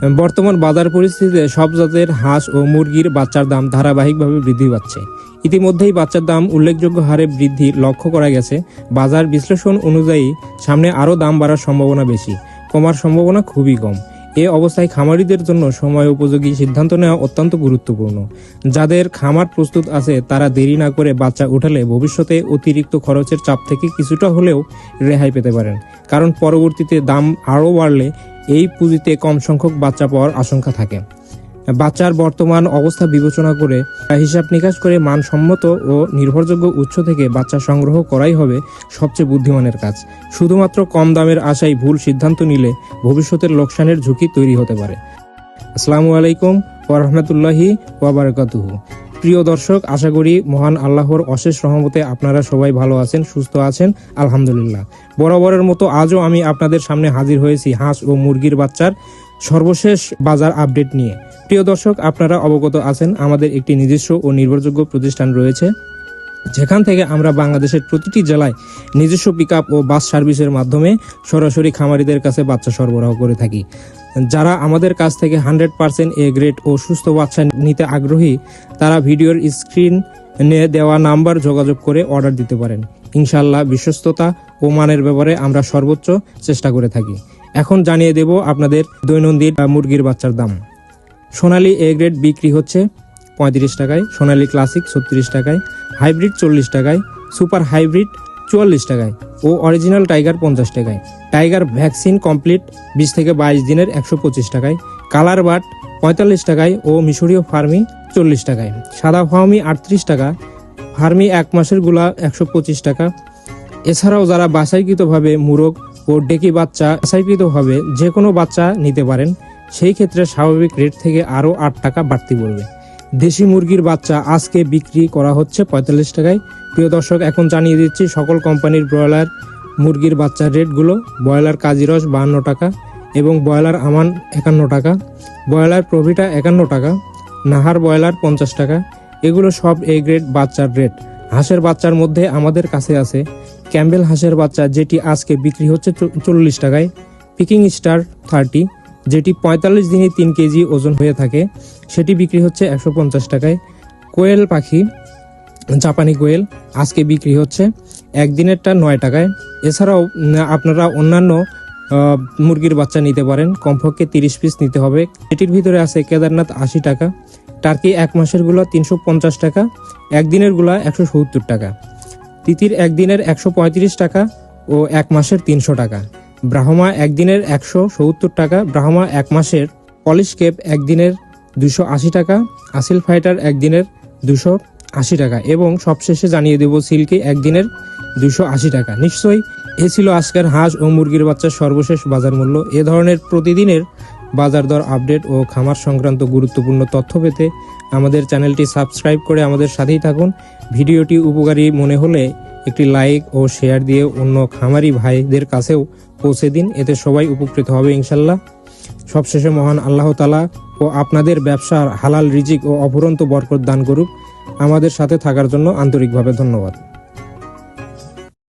বর্তমান বাজার পরিস্থিতিতে সব জাতের হাঁস ও মুরগির বাচ্চার দাম ধারাবাহিকভাবে বৃদ্ধি পাচ্ছে। ইতিমধ্যেই বাচ্চার দাম উল্লেখযোগ্য হারে বৃদ্ধি লক্ষ্য করা গেছে। বাজার বিশ্লেষণ অনুযায়ী সামনে আরও দাম বাড়ার সম্ভাবনা বেশি, কমার সম্ভাবনা খুবই কম। এ অবস্থায় খামারিদের জন্য সময় উপযোগী সিদ্ধান্ত নেওয়া অত্যন্ত গুরুত্বপূর্ণ। যাদের খামার প্রস্তুত আছে, তারা দেরি না করে বাচ্চা উঠালে ভবিষ্যতে অতিরিক্ত খরচের চাপ থেকে কিছুটা হলেও রেহাই পেতে পারেন। কারণ পরবর্তীতে দাম আরও বাড়লে এই পুঁজিতে কম সংখ্যক বাচ্চা পাওয়ার আশঙ্কা থাকে। বাচ্চার বর্তমান অবস্থা বিবেচনা করে হিসাব নিকাশ করে মানসম্মত ও নির্ভরযোগ্য উৎস থেকে বাচ্চা সংগ্রহ করাই হবে সবচেয়ে বুদ্ধিমানের কাজ। শুধুমাত্র কম দামের আশায় ভুল সিদ্ধান্ত নিলে ভবিষ্যতের লোকসানের ঝুঁকি তৈরি হতে পারে। আসসালামু আলাইকুম ওরহমতুল্লাহি ওয়াবারাকাতুহু প্রিয় দর্শক, আশা করি মহান আল্লাহর অশেষ রহমতে আপনারা সবাই ভালো আছেন, সুস্থ আছেন, আলহামদুলিল্লাহ। বরাবরের মতো আজও আমি আপনাদের সামনে হাজির হয়েছি হাঁস ও মুরগির বাচ্চার সর্বশেষ বাজার আপডেট নিয়ে। প্রিয় দর্শক, আপনারা অবগত আছেন, আমাদের একটি নিজস্ব ও নির্ভরযোগ্য প্রতিষ্ঠান রয়েছে, যেখান থেকে আমরা বাংলাদেশের প্রতিটি জেলায় নিজস্ব পিক ও বাস সার্ভিসের মাধ্যমে সরাসরি খামারিদের কাছে বাচ্চা সরবরাহ করে থাকি। যারা আমাদের কাছ থেকে হান্ড্রেড পার্সেন্ট এ গ্রেড ও সুস্থ বাচ্চা নিতে আগ্রহী, তারা ভিডিওর স্ক্রিন দেওয়া নাম্বার যোগাযোগ করে অর্ডার দিতে পারেন। ইনশাল্লাহ বিশ্বস্ততা ও মানের ব্যাপারে আমরা সর্বোচ্চ চেষ্টা করে থাকি। এখন জানিয়ে দেব আপনাদের দৈনন্দিন মুরগির বাচ্চার দাম। সোনালি এ গ্রেড বিক্রি হচ্ছে পঁয়ত্রিশ টাকায়, সোনালি ক্লাসিক ছত্রিশ টাকায়, হাইব্রিড চল্লিশ টাকায়, সুপার হাইব্রিড চুয়াল্লিশ টাকায় ও অরিজিনাল টাইগার পঞ্চাশ টাকায়। টাইগার ভ্যাকসিন কমপ্লিট বিশ থেকে বাইশ দিনের একশো পঁচিশ টাকায়, কালার বাট পঁয়তাল্লিশ টাকায় ও মিশরীয় ফার্মি চল্লিশ টাকায়। সাদা ফার্মি আটত্রিশ টাকা, ফার্মি এক মাসেরগুলা একশো পঁচিশ টাকা। এছাড়াও যারা বাছাইকৃতভাবে মুরগ ও ডেকি বাচ্চা বাছাইকৃতভাবে যে কোনো বাচ্চা নিতে পারেন, সেই ক্ষেত্রে স্বাভাবিক রেট থেকে আরও আট টাকা বাড়তি পড়বে। দেশি মুরগির বাচ্চা আজকে বিক্রি করা হচ্ছে পঁয়তাল্লিশ টাকায়। প্রিয় দর্শক, এখন জানিয়ে দিচ্ছি, সকল কোম্পানির ব্রয়লার মুরগির বাচ্চার রেটগুলো, ব্রয়লার কাজিরস বাহান্ন টাকা এবং ব্রয়লার আমান একান্ন টাকা, ব্রয়লার প্রভিটা একান্ন টাকা, নাহার ব্রয়লার পঞ্চাশ টাকা, এগুলো সব এ গ্রেড বাচ্চার রেট। হাঁসের বাচ্চার মধ্যে আমাদের কাছে আছে ক্যাম্বেল হাঁসের বাচ্চা, যেটি আজকে বিক্রি হচ্ছে চল্লিশ টাকায়। পিকিং স্টার থার্টি, যেটি পঁয়তাল্লিশ দিনে তিন কেজি ওজন হয়ে থাকে, সেটি বিক্রি হচ্ছে একশো পঞ্চাশ টাকায়। কোয়েল পাখি জাপানি কোয়েল আজকে বিক্রি হচ্ছে একদিনেরটা নয় টাকায়। এছাড়াও আপনারা অন্যান্য মুরগির বাচ্চা নিতে পারেন। কমপক্ষে তিরিশ পিস নিতে হবে। এটির ভিতরে আছে কেদারনাথ আশি টাকা, টার্কি এক মাসেরগুলো তিনশো পঞ্চাশ টাকা, একদিনেরগুলা একশো সত্তর টাকা, তিতির একদিনের একশো পঁয়ত্রিশ টাকা ও এক মাসের তিনশো টাকা, ব্রাহ্মা একদিনের একশো সত্তর টাকা, ব্রাহ্মা এক মাসের পলিশ কেপ একদিনের দুশো আশি টাকা, আসিল ফাইটার একদিনের দুশো আশি টাকা। এবং সবশেষে জানিয়ে দেব, সিল্কি একদিনের দুশো আশি টাকা। নিশ্চয়ই এ ছিল আজকের হাঁস ও মুরগির বাচ্চার সর্বশেষ বাজার মূল্য। এ ধরনের প্রতিদিনের বাজার দর আপডেট ও খামার সংক্রান্ত গুরুত্বপূর্ণ তথ্য পেতে আমাদের চ্যানেলটি সাবস্ক্রাইব করে আমাদের সাথেই থাকুন। ভিডিওটি উপকারী মনে হলে একটি লাইক ও শেয়ার দিয়ে অন্য খামারি ভাইদের কাছেও পৌঁছে দিন। এতে সবাই উপকৃত হবে ইনশাল্লাহ। সবশেষে মহান আল্লাহ তালা ও আপনাদের ব্যবসার হালাল রিজিক ও অফুরন্ত বরকত দান করুক। আমাদের সাথে থাকার জন্য আন্তরিকভাবে ধন্যবাদ।